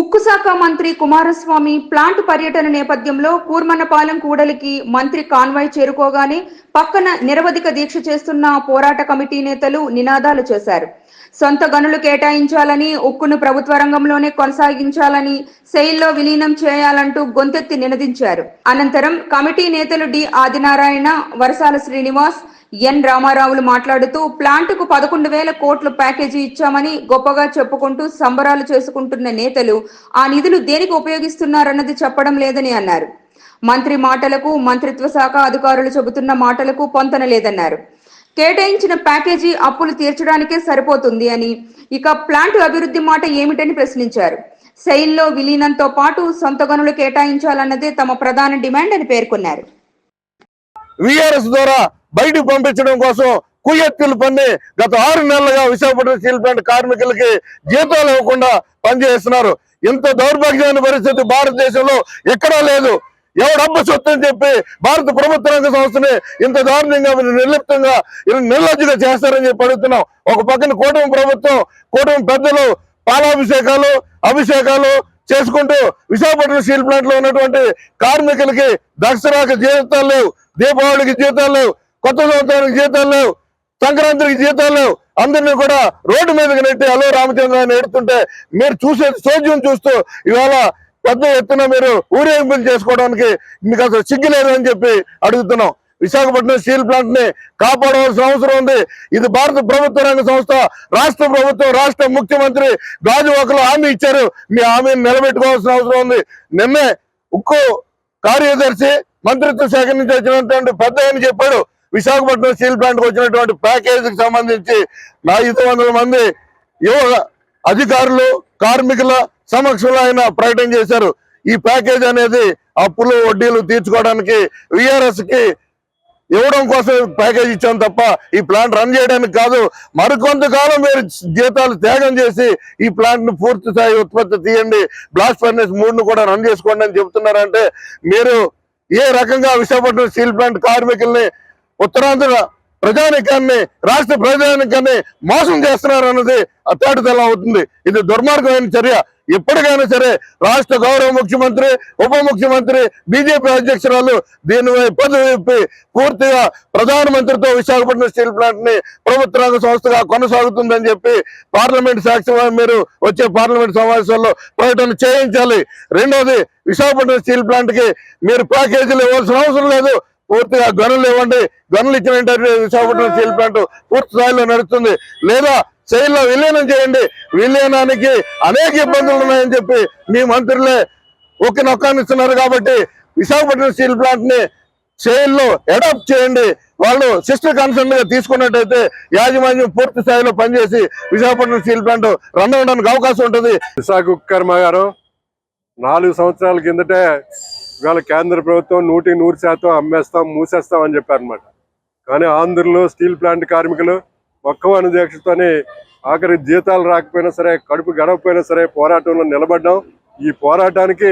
ఉక్కు శాఖ మంత్రి కుమారస్వామి ప్లాంట్ పర్యటన నేపథ్యంలో కూర్మన్నపాలెం కూడలికి మంత్రి కాన్వాయ్ చేరుకోగానే పక్కన నిరవధిక దీక్ష చేస్తున్న పోరాట కమిటీ నేతలు నినాదాలు చేశారు. సొంత గనులు కేటాయించాలని ఉక్కును ప్రభుత్వ రంగంలోనే కొనసాగించాలని సెయిల్లో విలీనం చేయాలంటూ గొంతెత్తి నినదించారు. అనంతరం కమిటీ నేతలు డి ఆదినారాయణ వరసాల శ్రీనివాస్ ఎన్ రామారావులు మాట్లాడుతూ ప్లాంటుకు పదకొండు వేల కోట్ల ప్యాకేజీ ఇచ్చామని గొప్పగా చెప్పుకుంటూ సంబరాలు చేసుకుంటున్న నేతలు ఆ నిధులు దేనికి ఉపయోగిస్తున్నారన్నది చెప్పడం లేదని అన్నారు. మంత్రి మాటలకు మంత్రిత్వ శాఖ అధికారులు చెబుతున్న మాటలకు పొంతన లేదన్నారు. కేటాయించిన ప్యాకేజీ అప్పులు తీర్చడానికే సరిపోతుంది అని ఇక ప్లాంట్ అభివృద్ధి మాట ఏమిటని ప్రశ్నించారు. సెయిల్లో విలీనంతో పాటు సొంత గనులు కేటాయించాలన్నదే తమ ప్రధాన డిమాండ్ అని పేర్కొన్నారు. విఆర్ఎస్ ద్వారా బయటకు పంపించడం కోసం కుయ్యత్తులు పన్ని గత ఆరు నెలలుగా విశాఖపట్నం స్టీల్ ప్లాంట్ కార్మికులకి జీతాలు ఇవ్వకుండా పనిచేస్తున్నారు. ఇంత దౌర్భాగ్యమైన పరిస్థితి భారతదేశంలో ఎక్కడా లేదు. ఎవడబ్బ సొత్తు అని చెప్పి భారత ప్రభుత్వ రంగ సంస్థని ఇంత దారుణంగా నిర్లిప్తంగా నిర్లజ్జగా చేస్తారని చెప్పి అడుగుతున్నాం. ఒక పక్కన కూటమి ప్రభుత్వం కూటమి పెద్దలు పాలాభిషేకాలు అభిషేకాలు చేసుకుంటూ విశాఖపట్నం స్టీల్ ప్లాంట్లో ఉన్నటువంటి కార్మికులకి దసరాకి జీవితాలు లేవు దీపావళికి జీవితాలు లేవు కొత్త సంవత్సరానికి జీతాలు లేవు. సంక్రాంతికి జీతాలు లేవు. అందరినీ కూడా రోడ్డు మీదకి నెట్టి అలో రామచంద్రాన్ని ఎడుతుంటే మీరు చూసే సోద్యం చూస్తూ ఇవాళ పెద్ద ఎత్తున మీరు ఊరేగింపులు చేసుకోవడానికి మీకు అసలు సిగ్గు లేదు అని చెప్పి అడుగుతున్నాం. విశాఖపట్నం స్టీల్ ప్లాంట్ని కాపాడవలసిన అవసరం ఉంది. ఇది భారత ప్రభుత్వ రంగ సంస్థ రాష్ట్ర ప్రభుత్వం రాష్ట్ర ముఖ్యమంత్రి గాజువాకలో హామీ ఇచ్చారు. మీ హామీని నిలబెట్టుకోవాల్సిన అవసరం ఉంది. నిన్నే ఉక్కు కార్యదర్శి మంత్రిత్వ శాఖ నుంచి వచ్చినటువంటి పెద్ద చెప్పాడు. విశాఖపట్నం స్టీల్ ప్లాంట్ వచ్చినటువంటి ప్యాకేజీకి సంబంధించి నా ఐదు వందల మంది యువ అధికారులు కార్మికుల సమక్షంలో ఆయన ప్రకటన చేశారు. ఈ ప్యాకేజ్ అనేది అప్పులు వడ్డీలు తీర్చుకోవడానికి విఆర్ఎస్కి ఇవ్వడం కోసం ప్యాకేజ్ ఇచ్చాం తప్ప ఈ ప్లాంట్ రన్ చేయడానికి కాదు. మరికొంతకాలం మీరు జీతాలు త్యాగం చేసి ఈ ప్లాంట్ను పూర్తి స్థాయి ఉత్పత్తి తీయండి. బ్లాస్ట్ ఫర్నెస్ మూడును కూడా రన్ చేసుకోండి అని చెబుతున్నారంటే మీరు ఏ రకంగా విశాఖపట్నం స్టీల్ ప్లాంట్ కార్మికుల్ని ఉత్తరాంధ్ర ప్రజానికాన్ని రాష్ట్ర ప్రజానికాన్ని మోసం చేస్తున్నారు అన్నది అత్తాటితలం అవుతుంది. ఇది దుర్మార్గమైన చర్య. ఎప్పటికైనా సరే రాష్ట్ర గౌరవ ముఖ్యమంత్రి ఉప ముఖ్యమంత్రి బీజేపీ అధ్యక్షురాలు దీనిపై పదవి విప్పి పూర్తిగా ప్రధానమంత్రితో విశాఖపట్నం స్టీల్ ప్లాంట్ని ప్రభుత్వ రంగ సంస్థగా కొనసాగుతుందని చెప్పి పార్లమెంట్ సాక్షి మీరు వచ్చే పార్లమెంట్ సమావేశాల్లో ప్రకటన చేయించాలి. రెండోది విశాఖపట్నం స్టీల్ ప్లాంట్కి మీరు ప్యాకేజీలు ఇవ్వాల్సిన అవసరం లేదు. పూర్తిగా గనులు ఇవ్వండి. గనులు ఇచ్చిన విశాఖపట్నం స్టీల్ ప్లాంట్ పూర్తి స్థాయిలో నడుస్తుంది. లేదా శైలిలో విలీనం చేయండి. విలీనానికి అనేక ఇబ్బందులు ఉన్నాయని చెప్పి మీ మంత్రులే ఒక్క నొక్కానిస్తున్నారు కాబట్టి విశాఖపట్నం స్టీల్ ప్లాంట్ని శైలిలో అడాప్ట్ చేయండి. వాళ్ళు సిస్టర్ కన్సర్న్గా తీసుకున్నట్టయితే యాజమాన్యం పూర్తి స్థాయిలో పనిచేసి విశాఖపట్నం స్టీల్ ప్లాంట్ రన్ అవ్వడానికి అవకాశం ఉంటుంది. విశాఖ ఉక్కు కర్మాగారం నాలుగు సంవత్సరాల కిందటే ఇవాళ కేంద్ర ప్రభుత్వం నూటి నూరు శాతం అమ్మేస్తాం మూసేస్తాం అని చెప్పారనమాట కానీ ఆంధ్రలో స్టీల్ ప్లాంట్ కార్మికులు ఒక్కవాని దీక్షతోని ఆఖరి జీతాలు రాకపోయినా సరే కడుపు గడవకపోయినా సరే పోరాటంలో నిలబడ్డాం. ఈ పోరాటానికి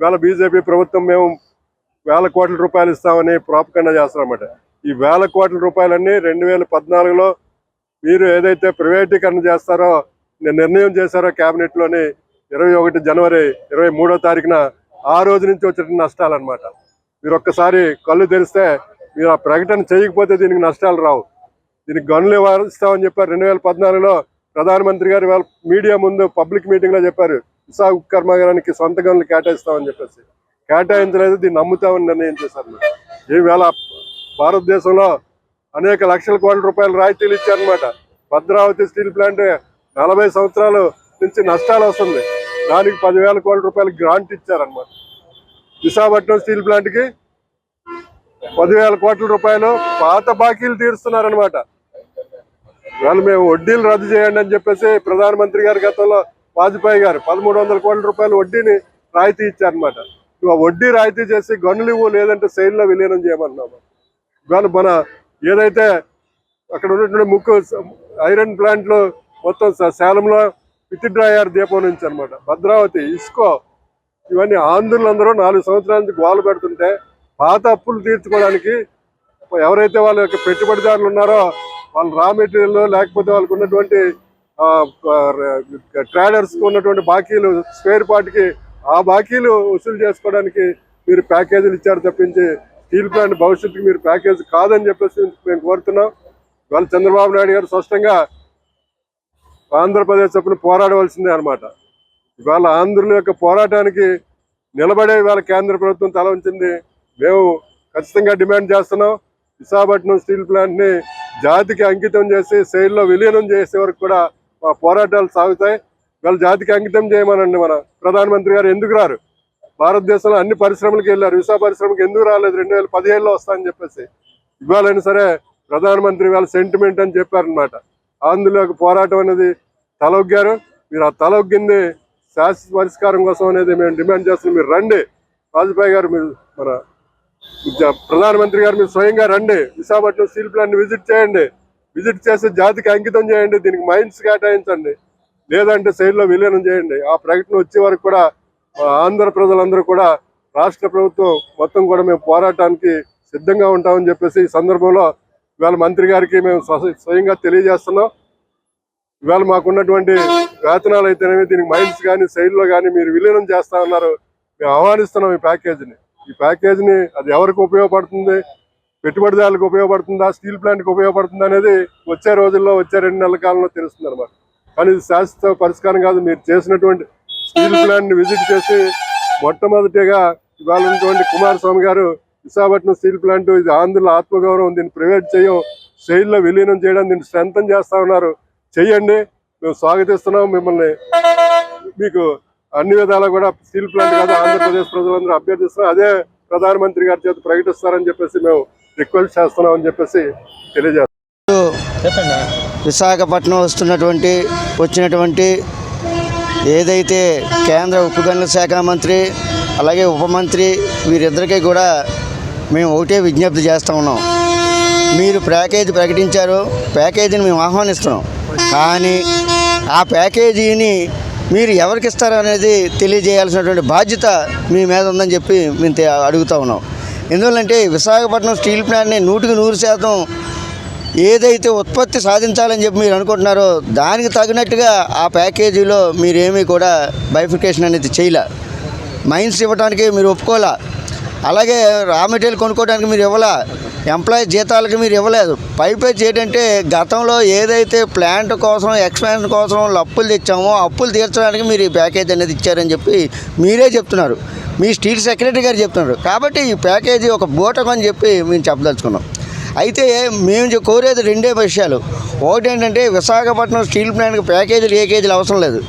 ఇవాళ బీజేపీ ప్రభుత్వం మేము వేల కోట్ల రూపాయలు ఇస్తామని ప్రాపకండా చేస్తారన్నమాట ఈ వేల కోట్ల రూపాయలన్నీ రెండు వేల పద్నాలుగులో మీరు ఏదైతే ప్రైవేటీకరణ చేస్తారో నిర్ణయం చేశారో కేబినెట్లోని ఇరవై ఒకటి జనవరి ఇరవై మూడో తారీఖున ఆ రోజు నుంచి వచ్చిన నష్టాలు అనమాట మీరు ఒక్కసారి కళ్ళు తెరిస్తే మీరు ఆ ప్రకటన చేయకపోతే దీనికి నష్టాలు రావు. దీనికి గనులు ఇస్తామని చెప్పారు. రెండు వేల పద్నాలుగులో ప్రధానమంత్రి గారు మీడియా ముందు పబ్లిక్ మీటింగ్లో చెప్పారు. విశాఖ ఉక్కు కర్మాగారానికి సొంత గనులు కేటాయిస్తామని చెప్పేసి. కేటాయించలేదు దీన్ని నమ్ముతామని నిర్ణయం చేశారు. ఈవేళ భారతదేశంలో అనేక లక్షల కోట్ల రూపాయల రాయితీలు ఇచ్చారనమాట భద్రావతి స్టీల్ ప్లాంట్ నలభై సంవత్సరాలు నుంచి నష్టాలు వస్తుంది. దానికి పదివేల కోట్ల రూపాయలు గ్రాంట్ ఇచ్చారనమాట విశాఖపట్నం స్టీల్ ప్లాంట్కి పదివేల కోట్ల రూపాయలు పాత బాకీలు తీరుస్తున్నారనమాట వాళ్ళు మేము వడ్డీలు రద్దు చేయండి అని చెప్పేసి ప్రధానమంత్రి గారి గతంలో వాజ్పేయి గారు పదమూడు వందల కోట్ల రూపాయలు వడ్డీని రాయితీ ఇచ్చారనమాట నువ్వు వడ్డీ రాయితీ చేసి గనులు ఇవ్వు లేదంటే శైలిలో విలీనం చేయమన్నాము. ఇవాళ మన ఏదైతే అక్కడ ఉన్నటువంటి ముక్కు ఐరన్ ప్లాంట్లు మొత్తం సేలంలో విత్డ్రా డ్రాయర్ దీపం నుంచి అనమాట భద్రావతి ఇస్కో ఇవన్నీ ఆంధ్రులందరూ నాలుగు సంవత్సరాల నుంచి గోలు పెడుతుంటే పాత అప్పులు తీర్చుకోవడానికి ఎవరైతే వాళ్ళ యొక్క పెట్టుబడిదారులు ఉన్నారో వాళ్ళ రా మెటీరియల్ లేకపోతే వాళ్ళకు ఉన్నటువంటి ట్రేడర్స్కి ఉన్నటువంటి బాకీలు స్పేర్ పార్ట్కి ఆ బాకీలు వసూలు చేసుకోవడానికి మీరు ప్యాకేజీలు ఇచ్చారు తప్పించి స్టీల్ ప్లాంట్ భవిష్యత్తుకి మీరు ప్యాకేజ్ కాదని చెప్పేసి మేము కోరుతున్నాం. వాళ్ళు చంద్రబాబు నాయుడు గారు స్పష్టంగా ఆంధ్రప్రదేశ్ తప్పున పోరాడవలసిందే అన్నమాట. ఇవాళ ఆంధ్రుల యొక్క పోరాటానికి నిలబడే ఇవాళ కేంద్ర ప్రభుత్వం తల ఉంచింది. మేము ఖచ్చితంగా డిమాండ్ చేస్తున్నాం. విశాఖపట్నం స్టీల్ ప్లాంట్ని జాతికి అంకితం చేసి శైలిలో విలీనం చేసే వరకు కూడా మా పోరాటాలు సాగుతాయి. ఇవాళ జాతికి అంకితం చేయమనండి మన ప్రధానమంత్రి గారు. ఎందుకు రారు? భారతదేశంలో అన్ని పరిశ్రమలకు వెళ్ళారు. విశాఖ పరిశ్రమకి ఎందుకు రాలేదు? రెండు వేల పదిహేడులో వస్తాయని చెప్పేసి. ఇవాళైనా సరే ప్రధానమంత్రి వాళ్ళ సెంటిమెంట్ అని చెప్పారనమాట ఆంధ్రుల పోరాటం అనేది తలొగ్గారు. మీరు ఆ తలొగ్గింది శాశ్వత పరిష్కారం కోసం అనేది మేము డిమాండ్ చేస్తున్నాం. మీరు రండి. వాజ్పేయి గారు మీరు మన ప్రధానమంత్రి గారు మీరు స్వయంగా రండి. విశాఖపట్నం స్టీల్ ప్లాంట్ విజిట్ చేయండి. విజిట్ చేసి జాతికి అంకితం చేయండి. దీనికి మైండ్స్ కేటాయించండి. లేదంటే శైలిలో విలీనం చేయండి. ఆ ప్రకటన వచ్చే వరకు కూడా ఆంధ్ర ప్రజలందరూ కూడా రాష్ట్ర ప్రభుత్వం మొత్తం కూడా మేము పోరాటానికి సిద్ధంగా ఉంటామని చెప్పేసి ఈ సందర్భంలో ఇవాళ మంత్రి గారికి మేము స్వయంగా తెలియజేస్తున్నాం. ఇవాళ మాకున్నటువంటి వేతనాలు అయితేనేమి దీనికి మైండ్స్ కానీ శైలిలో కానీ మీరు విలీనం చేస్తా ఉన్నారు మేము ఆహ్వానిస్తున్నాం ఈ ప్యాకేజీని. ఈ ప్యాకేజీని అది ఎవరికి ఉపయోగపడుతుంది? పెట్టుబడిదారులకు ఉపయోగపడుతుందా? స్టీల్ ప్లాంట్కి ఉపయోగపడుతుందా అనేది వచ్చే రోజుల్లో వచ్చే రెండు నెలల కాలంలో తెలుస్తుంది అనమాట కానీ ఇది శాశ్వత పరిష్కారం కాదు. మీరు చేసినటువంటి స్టీల్ ప్లాంట్ని విజిట్ చేసి మొట్టమొదటిగా ఇవాళ ఉన్నటువంటి కుమారస్వామి గారు విశాఖపట్నం స్టీల్ ప్లాంట్ ఇది ఆంధ్రుల ఆత్మగౌరవం దీన్ని ప్రైవేట్ చేయం శైలిలో విలీనం చేయడం దీన్ని స్ట్రెంథన్ చేస్తా ఉన్నారు. చెయ్యండి మేము స్వాగతిస్తున్నాం మిమ్మల్ని. మీకు అన్ని విధాలా కూడా స్టీల్ ప్లాంట్ కాదు ఆంధ్రప్రదేశ్ ప్రజలందరూ అభ్యర్థిస్తున్నాం అదే ప్రధానమంత్రి గారి చేత ప్రకటిస్తారని చెప్పేసి మేము రిక్వెస్ట్ చేస్తున్నాం అని చెప్పేసి తెలియజేస్తాం విశాఖపట్నం వస్తున్నటువంటి వచ్చినటువంటి ఏదైతే కేంద్ర ఉక్కు గనుల శాఖ మంత్రి అలాగే ఉప మంత్రి వీరిద్దరికీ కూడా మేము ఒకటే విజ్ఞప్తి చేస్తూ ఉన్నాం. మీరు ప్యాకేజీ ప్రకటించారు ప్యాకేజీని మేము ఆహ్వానిస్తున్నాం. కానీ ఆ ప్యాకేజీని మీరు ఎవరికి ఇస్తారు అనేది తెలియజేయాల్సినటువంటి బాధ్యత మీ మీద ఉందని చెప్పి మేము అడుగుతూ అడుగుతా ఉన్నాం. ఎందువల్లంటే విశాఖపట్నం స్టీల్ ప్లాంట్ని నూటికి నూరు శాతం ఏదైతే ఉత్పత్తి సాధించాలని చెప్పి మీరు అనుకుంటున్నారో దానికి తగినట్టుగా ఆ ప్యాకేజీలో మీరేమీ కూడా బైఫికేషన్ అనేది చేయలే. మైన్స్ ఇవ్వడానికి మీరు ఒప్పుకోలే. అలాగే రా మెటీరియల్ కొనుక్కోవడానికి మీరు ఇవ్వలే ఎంప్లాయీ జీతాలకి మీరు ఇవ్వలేదు. పైపేజ్ ఏంటంటే గతంలో ఏదైతే ప్లాంట్ కోసం ఎక్స్పాన్షన్ కోసం అప్పులు తెచ్చామో అప్పులు తీర్చడానికి మీరు ఈ ప్యాకేజ్ అనేది ఇచ్చారని చెప్పి మీరే చెప్తున్నారు. మీ స్టీల్ సెక్రటరీ గారు చెప్తున్నారు. కాబట్టి ఈ ప్యాకేజీ ఒక బూటకం అని చెప్పి మేము చెప్పదలుచుకున్నాం. అయితే మేము కోరేది రెండే విషయాలు. ఒకటి ఏంటంటే విశాఖపట్నం స్టీల్ ప్లాంట్కి ప్యాకేజీలు ఏ కేజీలు అవసరం లేదు.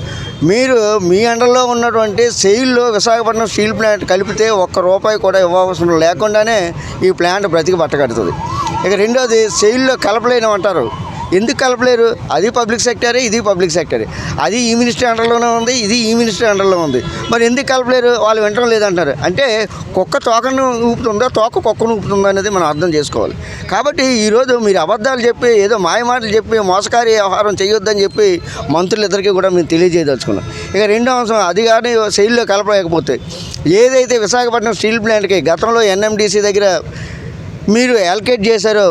మీరు మీ అండర్లో ఉన్నటువంటి సెయిల్లో విశాఖపట్నం స్టీల్ ప్లాంట్ కలిపితే ఒక్క రూపాయి కూడా ఇవ్వవసరం లేకుండానే ఈ ప్లాంట్ బ్రతికి బట్టకడుతుంది ఇక రెండోది సెయిల్లో కలపలేని అంటారు. ఎందుకు కలపలేరు? అది పబ్లిక్ సెక్టరే ఇది పబ్లిక్ సెక్టరే. అది ఈ మినిస్ట్రీ అండర్లోనే ఉంది ఇది ఈ మినిస్ట్రీ అండర్లో ఉంది. మరి ఎందుకు కలపలేరు? వాళ్ళు వినటం లేదంటారు అంటే కుక్క తోకను ఊపుతుందా? తోక కుక్కను ఊపుతుందా అనేది మనం అర్థం చేసుకోవాలి. కాబట్టి ఈరోజు మీరు అబద్ధాలు చెప్పి ఏదో మాయ మాటలు చెప్పి మోసకారి వ్యవహారం చేయొద్దని చెప్పి మంత్రులిద్దరికీ కూడా మేము తెలియజేయదలుచుకున్నాం. ఇక రెండో అంశం అది కానీ శైలిలో కలపలేకపోతే ఏదైతే విశాఖపట్నం స్టీల్ ప్లాంట్కి గతంలో ఎన్ఎండిసి దగ్గర మీరు అలకేట్ చేశారో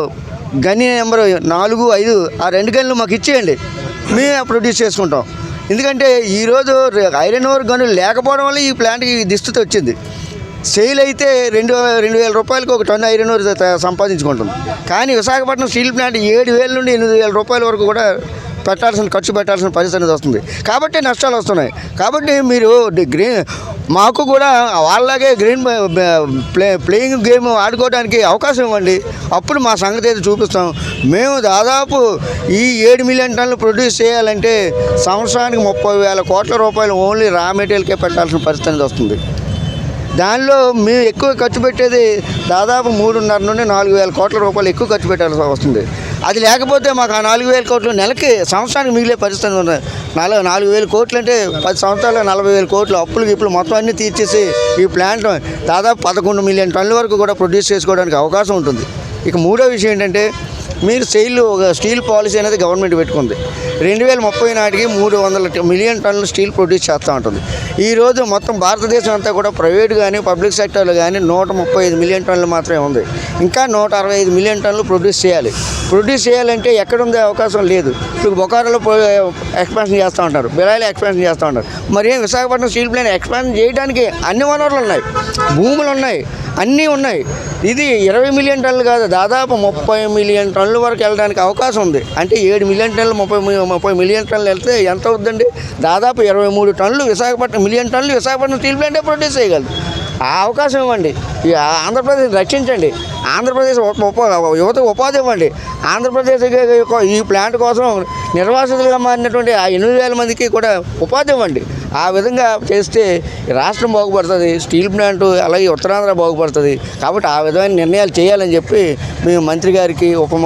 గని నెంబర్ నాలుగు ఐదు ఆ రెండు గనులు మాకు ఇచ్చేయండి. మేము ప్రొడ్యూస్ చేసుకుంటాం. ఎందుకంటే ఈరోజు ఐరన్ ఓర్ గనులు లేకపోవడం వల్ల ఈ ప్లాంట్కి ఈ వచ్చింది సేల్ అయితే రెండు రెండు వేల రూపాయలకు ఒక టన్ను ఐరన్ ఓర్ సంపాదించుకుంటుంది కానీ విశాఖపట్నం స్టీల్ ప్లాంట్ ఏడు వేల నుండి ఎనిమిది వేల రూపాయల వరకు కూడా పెట్టాల్సిన ఖర్చు పెట్టాల్సిన పరిస్థితి అనేది వస్తుంది. కాబట్టి నష్టాలు వస్తున్నాయి. కాబట్టి మీరు గ్రీన్ మాకు కూడా వాళ్ళలాగే గ్రీన్ ప్లే ప్లేయింగ్ గేమ్ ఆడుకోవడానికి అవకాశం ఇవ్వండి. అప్పుడు మా సంగతి అయితే చూపిస్తాం. మేము దాదాపు ఈ ఏడు మిలియన్ టన్నులు ప్రొడ్యూస్ చేయాలంటే సంవత్సరానికి ముప్పై వేల కోట్ల రూపాయలు ఓన్లీ రా మెటీరియల్కే పెట్టాల్సిన పరిస్థితి అనేది వస్తుంది. దానిలో మేము ఎక్కువ ఖర్చు పెట్టేది దాదాపు మూడున్నర నుండి నాలుగు వేల కోట్ల రూపాయలు ఎక్కువ ఖర్చు పెట్టాల్సి వస్తుంది. అది లేకపోతే మాకు ఆ నాలుగు వేల కోట్లు నెలకి సంవత్సరానికి మిగిలే పరిస్థితి ఉంది. నాలుగు నాలుగు వేల కోట్లు అంటే పది సంవత్సరాలు నలభై వేల కోట్లు అప్పులు ఇప్పుడు మొత్తం అన్నీ తీర్చేసి ఈ ప్లాంట్ దాదాపు పదకొండు మిలియన్ టన్నుల వరకు కూడా ప్రొడ్యూస్ చేసుకోవడానికి అవకాశం ఉంటుంది. ఇక మూడో విషయం ఏంటంటే మీరు స్టీల్ ఒక స్టీల్ పాలసీ అనేది గవర్నమెంట్ పెట్టుకుంది. రెండు వేల ముప్పై నాటికి మూడు వందల మిలియన్ టన్నులు స్టీల్ ప్రొడ్యూస్ చేస్తూ ఉంటుంది. ఈరోజు మొత్తం భారతదేశం అంతా కూడా ప్రైవేట్ కానీ పబ్లిక్ సెక్టర్లో కానీ నూట ముప్పై ఐదు మిలియన్ టన్నులు మాత్రమే ఉంది. ఇంకా నూట అరవై ఐదు మిలియన్ టన్నులు ప్రొడ్యూస్ చేయాలి. ప్రొడ్యూస్ చేయాలంటే ఎక్కడ ఉండే అవకాశం లేదు. ఇప్పుడు బొకారోలో ఎక్స్పాన్షన్ చేస్తూ ఉంటారు. బిలాయిలో ఎక్స్పాన్షన్ చేస్తూ ఉంటారు. మరి ఏం విశాఖపట్నం స్టీల్ ప్లాంట్ ఎక్స్పాన్షన్ చేయడానికి అన్ని వనరులు ఉన్నాయి. భూములు ఉన్నాయి. అన్నీ ఉన్నాయి. ఇది ఇరవై మిలియన్ టన్నులు కాదు దాదాపు ముప్పై మిలియన్ టన్నుల వరకు వెళ్ళడానికి అవకాశం ఉంది. అంటే ఏడు మిలియన్ టన్నులు ముప్పై మి- ముప్పై మిలియన్ టన్నులు వెళ్తే ఎంత అవుతుందండి దాదాపు ఇరవై మూడు టన్నులు విశాఖపట్నం మిలియన్ టన్నులు విశాఖపట్నం స్టీల్ ప్లాంటే ప్రొడ్యూస్ చేయగలదు. ఆ అవకాశం ఇవ్వండి. ఈ ఆంధ్రప్రదేశ్ రక్షించండి. ఆంధ్రప్రదేశ్ ఉప- యువతకు ఉపాధి ఇవ్వండి. ఆంధ్రప్రదేశ్ ఈ ప్లాంట్ కోసం నిర్వాసితులుగా మారినటువంటి ఆ ఎనిమిది వేల మందికి కూడా ఉపాధి ఇవ్వండి. ఆ విధంగా చేస్తే రాష్ట్రం బాగుపడుతుంది స్టీల్ ప్లాంట్ అలాగే ఉత్తరాంధ్ర బాగుపడుతుంది. కాబట్టి ఆ విధమైన నిర్ణయాలు చేయాలని చెప్పి మేము మంత్రి గారికి ఉప